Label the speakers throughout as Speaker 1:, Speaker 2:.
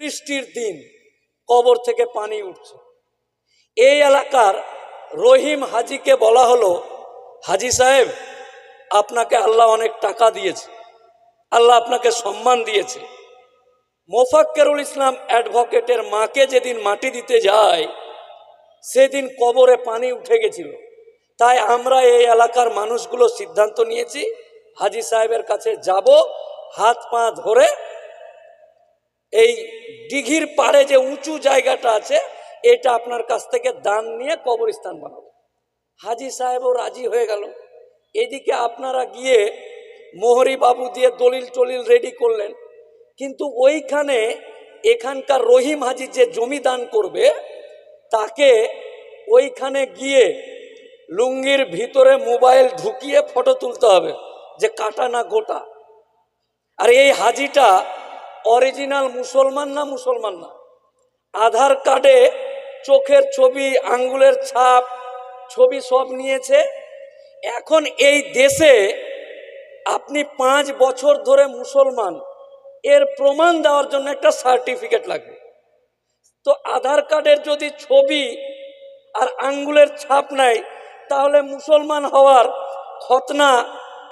Speaker 1: বৃষ্টির দিন কবর থেকে পানি উঠছে। এই এলাকার রহিম হাজিকে বলা হলো, হাজি সাহেব, আপনাকে আল্লাহ অনেক টাকা দিয়েছে। আল্লাহ আপনাকে সম্মান দিয়েছে। মোফাক্কেরুল ইসলাম অ্যাডভোকেটের মাকে যেদিন মাটি দিতে যায়, সেদিন কবরে পানি উঠে গেছিল। তাই আমরা এই এলাকার মানুষগুলো সিদ্ধান্ত নিয়েছি, হাজি সাহেবের কাছে যাব, হাত পা ধরে এই দিঘির পাড়ে যে উঁচু জায়গাটা আছে, এটা আপনার কাছ থেকে দান নিয়ে কবরস্থান বানাবো। হাজি সাহেবও রাজি হয়ে গেল। এদিকে আপনারা গিয়ে মোহরি বাবু দিয়ে দলিল টলিল রেডি করলেন। কিন্তু ওইখানে এখানকার রহিম হাজি যে জমি দান করবে, তাকে ওইখানে গিয়ে লুঙ্গির ভিতরে মোবাইল ঢুকিয়ে ফটো তুলতে হবে যে কাটা না গোটা। আর এই হাজিটা অরিজিনাল মুসলমান না মুসলমান না? আধার কার্ডে চোখের ছবি, আঙ্গুলের ছাপ, ছবি সব নিয়েছে। এখন এই দেশে আপনি পাঁচ বছর ধরে মুসলমান, এর প্রমাণ দেওয়ার জন্য একটা সার্টিফিকেট লাগবে। তো আধার কার্ডের যদি ছবি আর আঙ্গুলের ছাপ নাই, তাহলে মুসলমান হওয়ার খতনা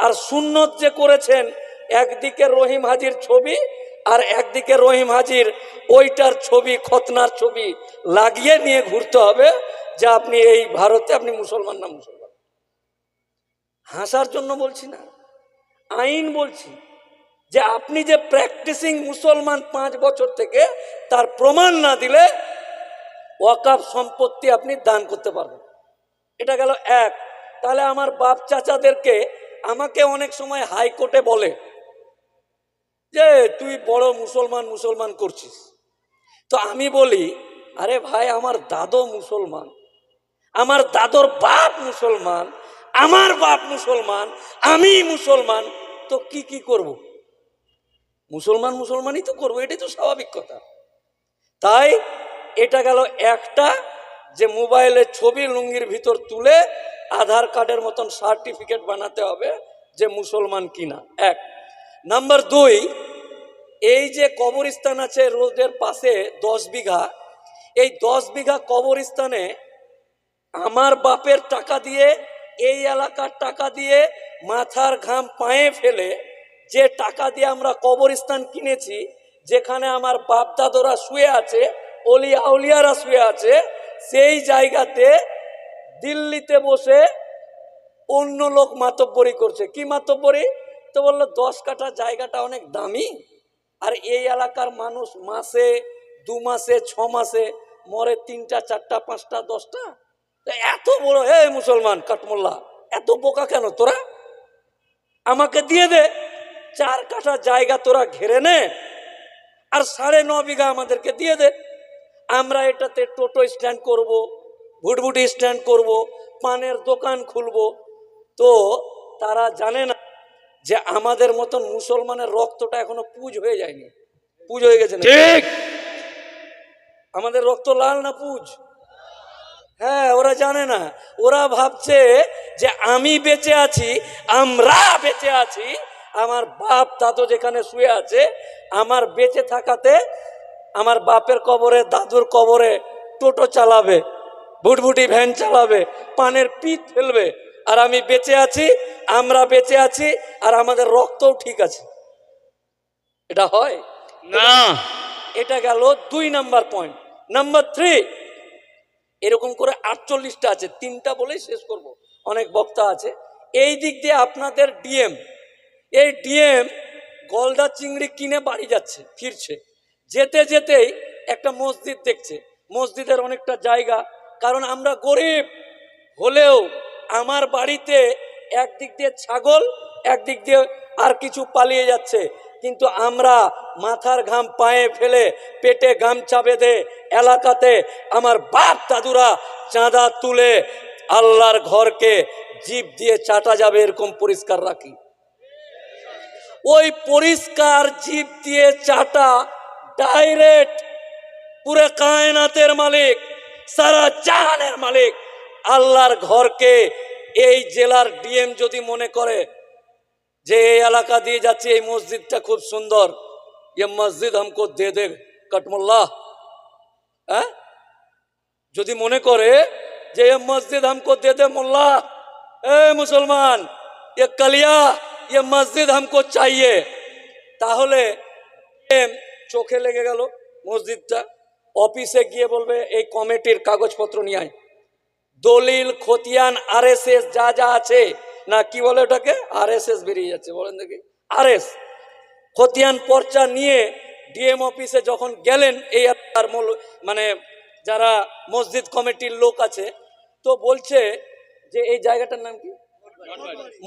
Speaker 1: আর সুন্নত যে করেছেন, একদিকে রহিম হাজির ছবি আর একদিকে রহিম হাজির, ওইটার ছবি, খতনার ছবি লাগিয়ে নিয়ে ঘুরতে হবে যে আপনি এই ভারতে আপনি মুসলমান না মুসলমান। হাসার জন্য বলছি না, আইন বলছি যে আপনি যে প্র্যাকটিসিং মুসলমান পাঁচ বছর থেকে তার প্রমাণ না দিলে ওয়াকাফ সম্পত্তি আপনি দান করতে পারবেন। এটা গেল এক। তাহলে আমার বাপ চাচাদেরকে আমাকে অনেক সময় হাইকোর্টে বলে যে তুই বড় মুসলমান মুসলমান করছিস। তো আমি বলি, আরে ভাই, আমার দাদো মুসলমান, আমার দাদর বাপ মুসলমান, আমার বাপ মুসলমান, আমি মুসলমান, তো কি কি করব? মুসলমান মুসলমানই তো করব, এটাই তো স্বাভাবিক কথা। তাই এটা গেল একটা, যে মোবাইলের ছবি লুঙ্গির ভিতর তুলে আধার কার্ডের মতন সার্টিফিকেট বানাতে হবে যে মুসলমান কিনা। এক। নাম্বার দুই, এই যে কবরস্থান আছে রোডের পাশে দশ বিঘা, এই দশ বিঘা কবরস্থানে আমার বাপের টাকা দিয়ে, এই এলাকার টাকা দিয়ে মাথার ঘাম পায়ে ফেলে যে টাকা দিয়ে আমরা কবরস্থান কিনেছি, যেখানে আমার বাপ দাদরা শুয়ে আছে, অলি আউলিয়ারা শুয়ে আছে, সেই জায়গাতে দিল্লিতে বসে অন্য লোক মাতব্বরি করছে। কি মাতব্বরি? তো বলল, দশ কাঠা জায়গাটা অনেক দামি, আর এই এলাকার মানুষ মাসে, দু মাসে, ছ মাসে, মরে তিনটা, চারটা, পাঁচটা, দশটা? এত বড়, হে মুসলমান কাঠমোল্লা, এত বোকা কেন তোরা? আমাকে দিয়ে দে, চার কাঠা জায়গা তোরা ঘেরে নে, আর সাড়ে ন বিঘা আমাদেরকে দিয়ে দে। আমরা এটাতে টোটো স্ট্যান্ড করব, ভুটভুটি স্ট্যান্ড করব, পানের দোকান খুলব। তো তারা জানে না যে আমাদের মতন মুসলমানের রক্তটা এখনও পুজ হয়ে যায়নি। পুজ হয়ে গেছে না
Speaker 2: ঠিক।
Speaker 1: আমাদের রক্ত লাল না পুজ? হ্যাঁ ওরা জানে না। ওরা ভাবছে যে আমি বেঁচে আছি আমরা বেঁচে আছি আমার বাপ দাদু যেখানে শুয়ে আছে আমার বেঁচে থাকাতে আমার বাপের কবরে দাদুর কবরে টোটো চালাবে ভুটভুটি ভ্যান চালাবে পানের পিঠ ফেলবে আর আমি বেঁচে আছি আমরা বেঁচে আছি আর আমাদের রক্তও ঠিক আছে। এটা হয়?
Speaker 2: না।
Speaker 1: এটা গেল দুই নাম্বার পয়েন্ট নাম্বার থ্রি এরকম করে আটচল্লিশটা আছে তিনটা বলেই শেষ করব। অনেক বক্তা আছে। এই দিক দিয়ে আপনাদের ডিএম এই ডিএম গলদা চিংড়ি কিনে বাড়ি যাচ্ছে ফিরছে। যেতে যেতেই একটা মসজিদ দেখছে। মসজিদের অনেকটা জায়গা কারণ আমরা গরিব। হলেও আমার বাড়িতে একদিক দিয়ে ছাগল, একদিক দিয়ে আর কিছু পালিয়ে যাচ্ছে। কিন্তু আমরা মাথার ঘাম পায়ে ফেলে পেটে গামছা বেঁধে এলাকাতে আমার বাপ দাদুরা চাঁদা তুলে আল্লাহর ঘরকে জীব দিয়ে চাটা যাবে এরকম পরিষ্কার রাখি। ওই পরিষ্কার জীব দিয়ে চাটা ডাইরেক্ট পুরো কায়নাতের মালিক, সারা জাহানের মালিক আল্লাহর ঘরকে এই জেলার ডিএম যদি মনে করে যে এই এলাকা দিয়ে যাচ্ছে এই মসজিদটা খুব সুন্দর ये मस्जिद हमको दे दे কাটমোল্লা হ্যাঁ যদি মনে করে যে ये मस्जिद हमको दे दे मुल्ला ए मुसलमान ये कलिया ये मस्जिद हमको चाहिए তাহলে এ চোখে লেগে গেল মসজিদটা অফিসে গিয়ে বলবে এই কমিটির কাগজপত্র নিয়ে আয় দলিল, খতিয়ান, আরএসএস যা যা আছে, না, কি বলে ওটাকে? আরএসএস বেরিয়ে যাচ্ছে, বলেন দেখি। আরএস, খতিয়ান পর্চা নিয়ে ডিএম অফিসে যখন গেলেন, এই এলাকার মূল- মানে যারা মসজিদ কমিটির লোক আছে, তো বলছে যে এই জায়গাটার নাম কি?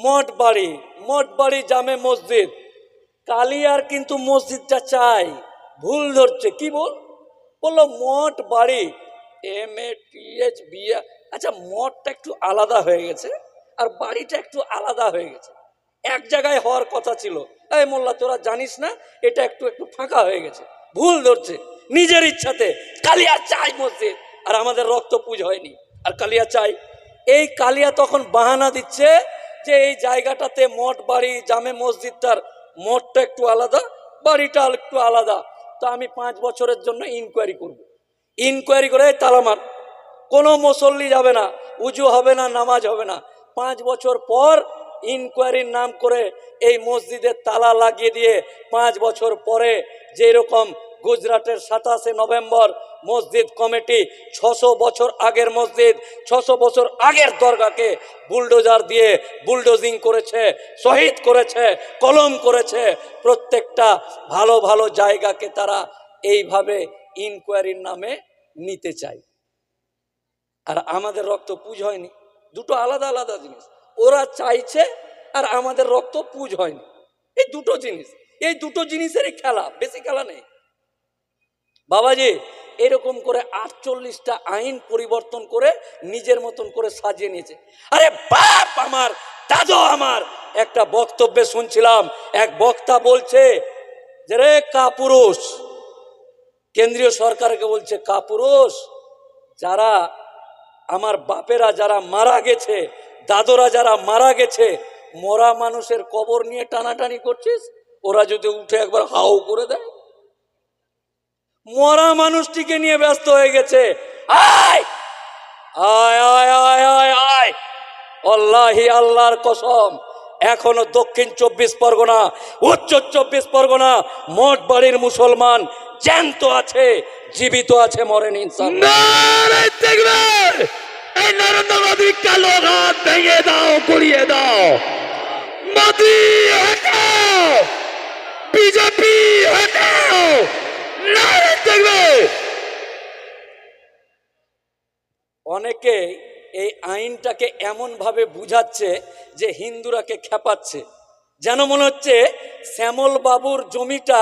Speaker 1: মঠ বাড়ি মঠ বাড়ি জামে মসজিদ। কালিয়ার কিন্তু মসজিদটা চাই। ভুল ধরছে। কি বল বলল মঠ বাড়ি M A T H B আচ্ছা মঠটা একটু আলাদা হয়ে গেছে আর বাড়িটা একটু আলাদা হয়ে গেছে। এক জায়গায় হওয়ার কথা ছিল। এই মোল্লা, তোরা জানিস না, এটা একটু একটু ফাঁকা হয়ে গেছে। ভুল ধরছে। নিজের ইচ্ছাতে। কালিয়া চাই মসজিদ। আর আমাদের রক্ত পুজ হয়নি। আর কালিয়া চাই। এই কালিয়া তখন বাহানা দিচ্ছে যে এই জায়গাটাতে মঠ, বাড়ি, জামে মসজিদটার মঠটা একটু আলাদা বাড়িটা একটু আলাদা। তো আমি পাঁচ বছরের জন্য ইনকোয়ারি করব। ইনকোয়ারি করে তালামার কোনো মুসল্লি যাবে না, উজু হবে না, নামাজ হবে না। পাঁচ বছর পর ইনকোয়ারির নাম করে এই মসজিদের তালা লাগিয়ে দিয়ে পাঁচ বছর পরে যেরকম গুজরাটের সাতাশে নভেম্বর মসজিদ কমিটি ছশো বছর আগের মসজিদ, ছশো বছর আগের দরগাকে বুলডোজার দিয়ে বুলডোজিং করেছে, শহীদ করেছে, কলম করেছে, প্রত্যেকটা ভালো ভালো জায়গাকে তারা এইভাবে ইনকোয়ারির নামে নিতে চায়। আর আমাদের রক্ত পুজ হয়নি। দুটো আলাদা আলাদা জিনিস। ওরা চাইছে আর আমাদের রক্ত পুজ হয়নি। এই দুটো জিনিস। এই দুটো জিনিসেরই খেলা, বেশি খেলা নেই। বাবাজি, এরকম করে আটচল্লিশটা আইন পরিবর্তন করে নিজের মতন করে সাজিয়ে নিয়েছে। আরে বাপ আমার, দাদু আমার! একটা বক্তব্যে শুনছিলাম, এক বক্তা বলছে যে রে কাপুরুষ, কেন্দ্রীয় সরকারকে বলছে কাপুরুষ, যারা আমার বাপেরা যারা মারা গেছে, দাদরা যারা মারা গেছে, মরা মানুষের কবর নিয়ে টানাটানি করছিস? ওরা যদি উঠে একবার হাও করে দেয়? মরা মানুষটিকে নিয়ে ব্যস্ত হয়ে গেছে। আয়! আয় আয় আয় আয় আয়! আল্লাহি, আল্লাহর কসম! এখনও দক্ষিণ চব্বিশ পরগনা উত্তর চব্বিশ পরগনা মোট বাড়ির মুসলমান জ্যান্ত আছে জীবিত আছে মরেন ইনসান
Speaker 2: নারে দেখবে! এই নরেন্দ্র মোদী কালো হাত ভেঙে দাও দাও। মোদী হটাও! বিজেপি হটাও! নারে দেখবে!
Speaker 1: অনেকে এই আইনটাকে এমনভাবে বুঝাচ্ছে যে হিন্দুরাকে খেপাচ্ছে। যেন মনে হচ্ছে শ্যামল বাবুর জমিটা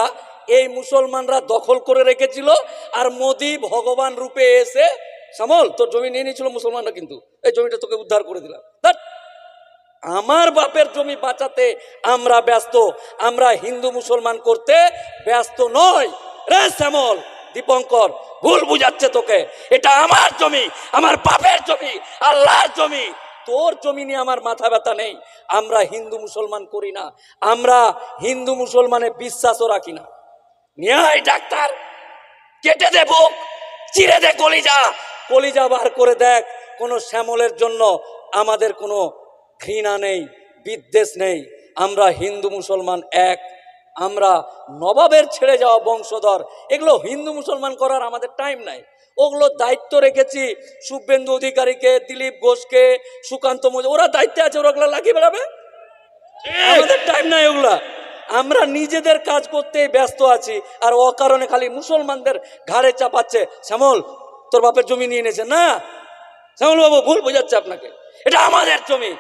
Speaker 1: এই মুসলমানরা দখল করে রেখেছিল আর মোদি ভগবান রূপে এসে, শ্যামল, তোর জমি নিয়ে নিয়েছিল মুসলমানরা কিন্তু। এই জমিটা তোকে উদ্ধার করে দিলাম। আমার বাপের জমি বাঁচাতে আমরা ব্যস্ত। আমরা হিন্দু মুসলমান করতে ব্যস্ত নয় রে শ্যামল! দীপঙ্কর, ভুল বুঝাচ্ছে তোকে। এটা আমার জমি, আমার বাপের জমি, আল্লাহর জমি। তোর জমি নিয়ে আমার মাথা ব্যথা নেই। আমরা হিন্দু মুসলমান করি না। আমরা হিন্দু মুসলমানে বিশ্বাসও রাখি না। নিয়ে ডাক্তার, কেটে দে বুক, চিরে দে কলিজা। কলিজা বার করে দেখ, কোনো শ্যামলের জন্য আমাদের কোনো ঘৃণা নেই, বিদ্বেষ নেই। আমরা হিন্দু মুসলমান এক। আমরা নবাবের ছেড়ে যাওয়া বংশধর। এগুলো হিন্দু মুসলমান করার আমাদের টাইম নাই। ওগুলো দায়িত্ব রেখেছি শুভেন্দু অধিকারীকে দিলীপ ঘোষকে সুকান্ত মজুমদার। ওরা দায়িত্বে আছে ওরা ওগুলো লাগিয়ে বেড়াবে? আমাদের টাইম নাই ওগুলা। আমরা নিজেদের কাজ করতে ব্যস্ত আছি আর অকারণে খালি মুসলমানদের ঘাড়ে চাপাচ্ছে। শ্যামল তোর বাপের জমি নিয়ে নিয়েছে না। শ্যামল বাবু ভুল বোঝাচ্ছে আপনাকে। এটা আমাদের জমি।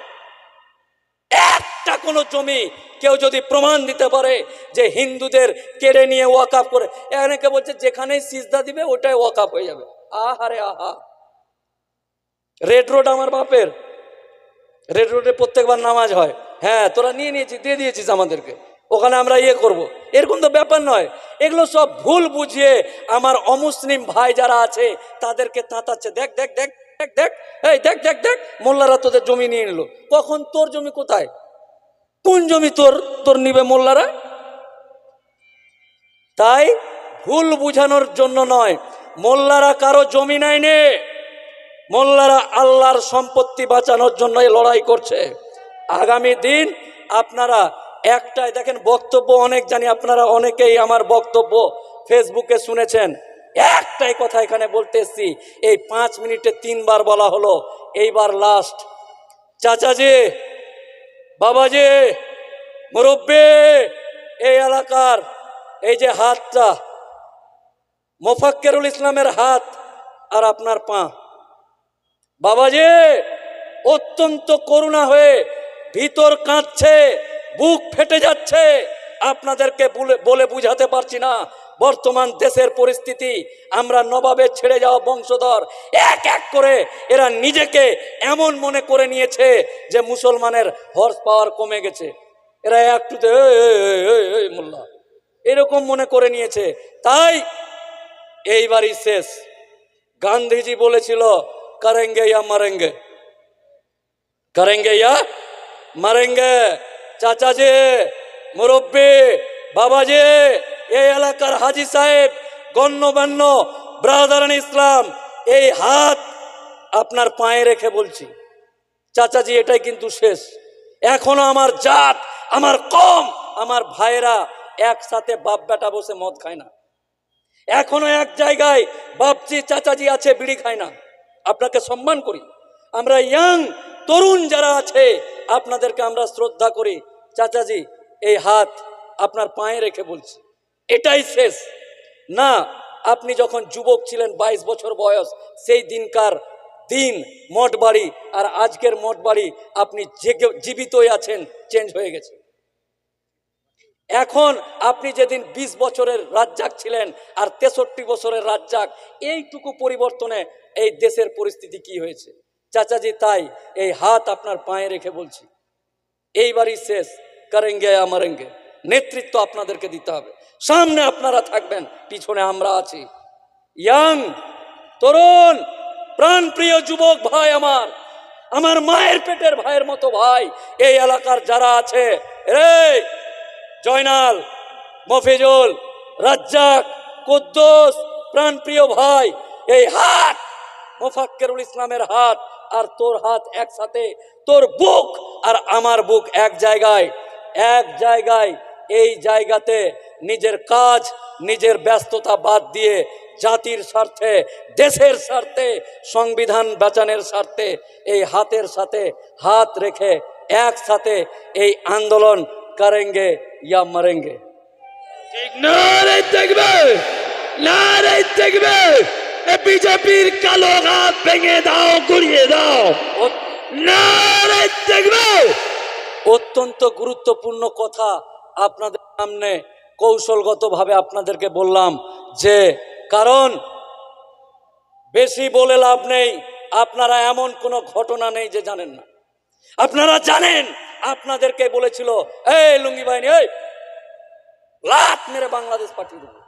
Speaker 1: একটা কোনো জমি কেউ যদি প্রমাণ দিতে পারে যে হিন্দুদের কেড়ে নিয়ে ওয়াকাপ করে অনেকে বলছে, যেখানেই সিজদা দিবে, ওটাই ওয়াকাপ হয়ে যাবে। আহারে, আহা। রেড রোড আমার বাপের। রেড রোডে প্রত্যেকবার নামাজ হয়। হ্যাঁ তোরা নিয়ে নিয়েছিস দিয়ে দিয়েছিস আমাদেরকে। ওখানে আমরা ইয়ে করব। এরকম তো ব্যাপার নয়। এগুলো সব ভুল বুঝিয়ে আমার অমুসলিম ভাই যারা আছে, তাদেরকে তাঁতাচ্ছে। দেখ দেখ দেখ। দেখ দেখ, এই দেখ দেখ দেখ, মোল্লারা তোদের জমি নিয়ে নিল। কখন তোর জমি কোথায়? কোন জমি তোর তোর নিবে মোল্লারা? তাই ভুল বুঝানোর জন্য নয়, মোল্লারা কারও জমি নেয়নি। মোল্লারা আল্লাহর সম্পত্তি বাঁচানোর জন্য লড়াই করছে। আগামী দিন আপনারা একটাই, দেখেন বক্তব্য অনেক, জানি আপনারা অনেকেই আমার বক্তব্য ফেসবুকে শুনেছেন। একটাই কথা এখানে বলতে এই পাঁচ মিনিটে তিনবার বলা হলো, এইবার লাস্ট চাচাজি, বাবাজি, মুরব্বী, এই এলাকার এই যে হাতটা, মোফাক্কেরুল ইসলামের হাত আর আপনার পা। বাবা যে অত্যন্ত করুণা হয়ে ভিতর কাঁদছে, বুক ফেটে যাচ্ছে। আপনাদেরকে বলে বুঝাতে পারছি না। বর্তমান দেশের পরিস্থিতি আমরা নবাবের ছেড়ে যাওয়া বংশধর এক এক করে এরা নিজেকে এমন মনে করে নিয়েছে যে মুসলমানের হর্স পাওয়ার কমে গেছে। এরা একটুতে "এই, এই, এই, এই, এই, মোল্লা। এরকম মনে করে নিয়েছে। তাই এইবারই শেষ। গান্ধীজি বলেছিল করেঙ্গে ইয়া মারেঙ্গে। করেঙ্গে ইয়া মারেঙ্গে চাচাজি মুরব্বী বাবাজি এই এলাকার হাজি সাহেব, গণ্যমান্য ব্রাদারান ইসলাম, এই হাত আপনার পায়ে রেখে বলছি, চাচাজি, এটাই কিন্তু শেষ। এখনও আমার জাত, আমার কম, আমার ভাইয়েরা একসাথে বাপ বেটা বসে মদ খায় না। এখনও এক জায়গায় বাপজি, চাচাজি আছে, বিড়ি খায় না। আপনাকে সম্মান করি। আমরা ইয়াং তরুণ যারা আছে, আপনাদেরকে আমরা শ্রদ্ধা করি। চাচাজি, এই হাত আপনার পায়ে রেখে বলছি। এটাই শেষ। না, আপনি যখন যুবক ছিলেন, বাইশ বছর বয়স, সেই দিনকার দিন মঠ বাড়ি আর আজকের মঠ বাড়ি আপনি জীবিতই আছেন, চেঞ্জ হয়ে গেছে। এখন আপনি যেদিন ২০ বছরের রাজ্জাক ছিলেন আর তেষট্টি বছরের রাজ্জাক, এইটুকু পরিবর্তনে এই দেশের পরিস্থিতি কি হয়েছে? চাচাজি, তাই এই হাত আপনার পায়ে রেখে বলছি। এইবারই শেষ করেঙ্গে আমারেঙ্গে। নেতৃত্ব আপনাদেরকে দিতে হবে। সামনে আপনারা থাকবেন, পিছনে আমরা আছি। ইয়াং, তরুণ, প্রাণপ্রিয় যুবক ভাই আমার আমার মায়ের পেটের ভাইয়ের মতো ভাই, এই এলাকার যারা আছে রে জয়নাল, মফিজুল, রাজ্জাক, কুদ্দুস, প্রাণপ্রিয় ভাই, এই হাত, মোফাক্কেরুল ইসলামের হাত, আর তোর হাত একসাথে, তোর বুক, আর আমার বুক এক জায়গায় এক জায়গায়, এই জায়গাতে নিজের কাজ নিজের ব্যস্ততা বাদ দিয়ে জাতির স্বার্থে দেশের স্বার্থে সংবিধান বাঁচানোর স্বার্থে এই হাতের সাথে হাত রেখে একসাথে এই আন্দোলন করেঙ্গে ইয়া মরেঙ্গে।
Speaker 2: বিজেপির কালো হাত ভেঙে দাও গুড়িয়ে দাও।
Speaker 1: অত্যন্ত গুরুত্বপূর্ণ কথা আপনাদের সামনে কৌশলগতভাবে আপনাদেরকে বললাম যে, কারণ বেশি বলে লাভ নেই, আপনারা এমন কোনো ঘটনা নেই যে জানেন না। আপনারা জানেন, আপনাদেরকে বলেছিল, এই লুঙ্গি বাহিনী, এই লাট মেরে বাংলাদেশ পাঠিয়ে দেবো।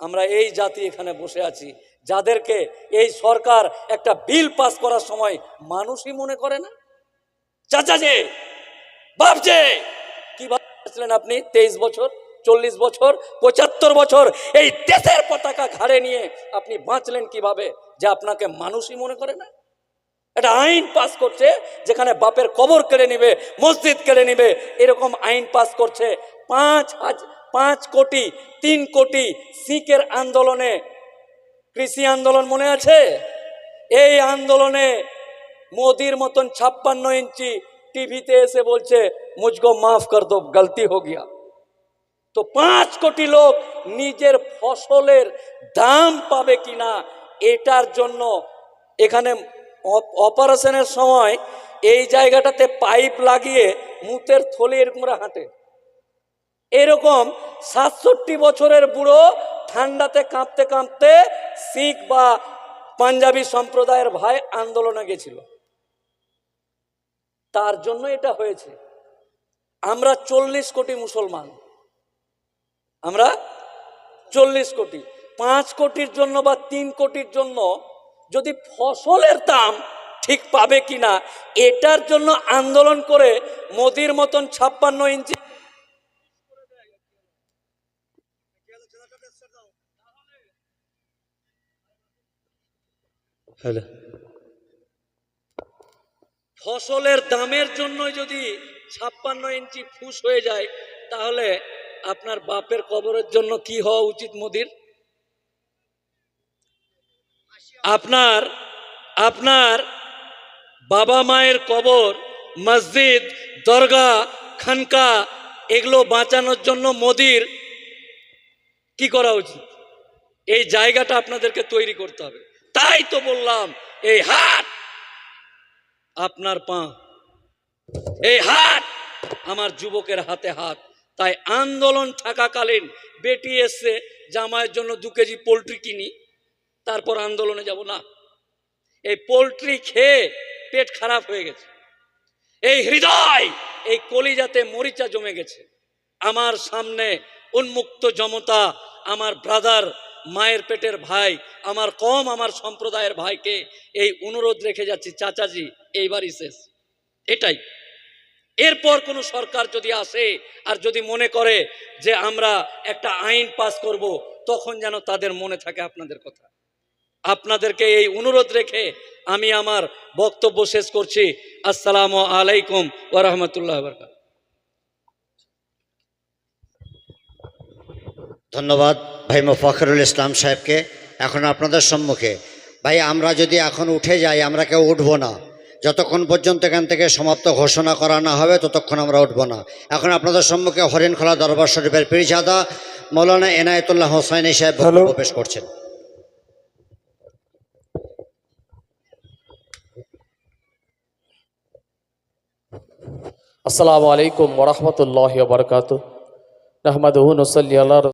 Speaker 1: আমরা এই জাতি এখানে বসে আছি, যাদেরকে এই সরকার একটা বিল পাস করার সময় মানুষই মনে করে না। চাচা যে বাপজে কি ভাবছিলেন আপনি, তেইশ বছর, চল্লিশ বছর, পঁচাত্তর বছর, এই দেশের পতাকা ঘাড়ে নিয়ে আপনি বাঁচলেন কীভাবে? যে আপনাকে মানুষই মনে করে না? একটা আইন পাস করছে, যেখানে বাপের কবর কেড়ে নিবে, মসজিদ কেড়ে নিবে, এরকম আইন পাস করছে। পাঁচ পাঁচ কোটি, তিন কোটি শিখের আন্দোলনে কৃষি আন্দোলন মনে আছে? এই আন্দোলনে মোদির মতন ছাপ্পান্ন ইঞ্চি টিভিতে এসে বলছে, মুঝকো মাফ কর দো, গলতি হো গিয়া। তো পাঁচ কোটি লোক নিজের ফসলের দাম পাবে কিনা, এটার জন্য এখানে অপ- অপারেশনের সময় এই জায়গাটাতে পাইপ লাগিয়ে মুতের থলি এরকম হাঁটে। এরকম সাতষট্টি বছরের বুড়ো ঠান্ডাতে কাঁপতে কাঁপতে শিখ বা পাঞ্জাবি সম্প্রদায়ের ভাই আন্দোলনে গেছিল। তার জন্য এটা হয়েছে। আমরা চল্লিশ কোটি মুসলমান। আমরা চল্লিশ কোটি। পাঁচ কোটির জন্য বা তিন কোটির জন্য যদি ফসলের দাম ঠিক পাবে কিনা, এটার জন্য আন্দোলন করে মোদির মতন ছাপ্পান্ন ইঞ্চি হ্যালো। ফসলের দামের জন্য যদি ছাপ্পান্ন ইঞ্চি ফুস হয়ে যায়, তাহলে আপনার বাপের কবরের জন্য কি হওয়া উচিত মোদির? আপনার আপনার বাবা মায়ের কবর, মসজিদ দরগা খানকা এগুলো বাঁচানোর জন্য মোদির কি করা উচিত? এই জায়গাটা আপনাদেরকে তৈরি করতে হবে। তাই তো বললাম, এই হাট আপনার পা। এই হাত, আমার যুবকের হাতে হাত। তাই আন্দোলন থাকাকালীন বেটি এসছে, জামাইয়ের জন্য দু কেজি পোলট্রি কিনি। তারপর আন্দোলনে যাব না। এই পোলট্রি খেয়ে পেট খারাপ হয়ে গেছে। এই হৃদয়, এই কলিজাতে মরিচা জমে গেছে। আমার সামনে উন্মুক্ত জমতা আমার ব্রাদার মায়ের পেটের ভাই, আমার কম আমার সম্প্রদায়ের ভাইকে এই অনুরোধ রেখে যাচ্ছি, চাচাজি, এইবারই শেষ। এটাই। এরপর কোনো সরকার যদি আসে আর যদি মনে করে যে আমরা একটা আইন পাস করব, তখন যেন তাদের মনে থাকে আপনাদের কথা। আপনাদেরকে এই অনুরোধ রেখে আমি আমার বক্তব্য শেষ করছি। আসসালামু আলাইকুম ওরহমতুল্লাহ বরকাত
Speaker 3: ধন্যবাদ। ভাই মোফাখরুল ইসলাম সাহেবকে এখন আপনাদের সম্মুখে। ভাই আমরা যদি এখন উঠে যাই আমরা কেউ উঠবো না। যতক্ষণ পর্যন্ত এখান থেকে সমাপ্ত ঘোষণা করা না হবে ততক্ষণ আমরা উঠবো না। এখন আপনাদের সম্মুখে হরিণখোলা দরবার শরীফের পীরজাদা মৌলানা এনায়েতুল্লাহ হোসাইনি সাহেব বক্তব্য পেশ করছেন।
Speaker 4: আসসালামু আলাইকুম ওরহমতুল্লাহ বরকাত রহমদ নসল্লি আল্লাহ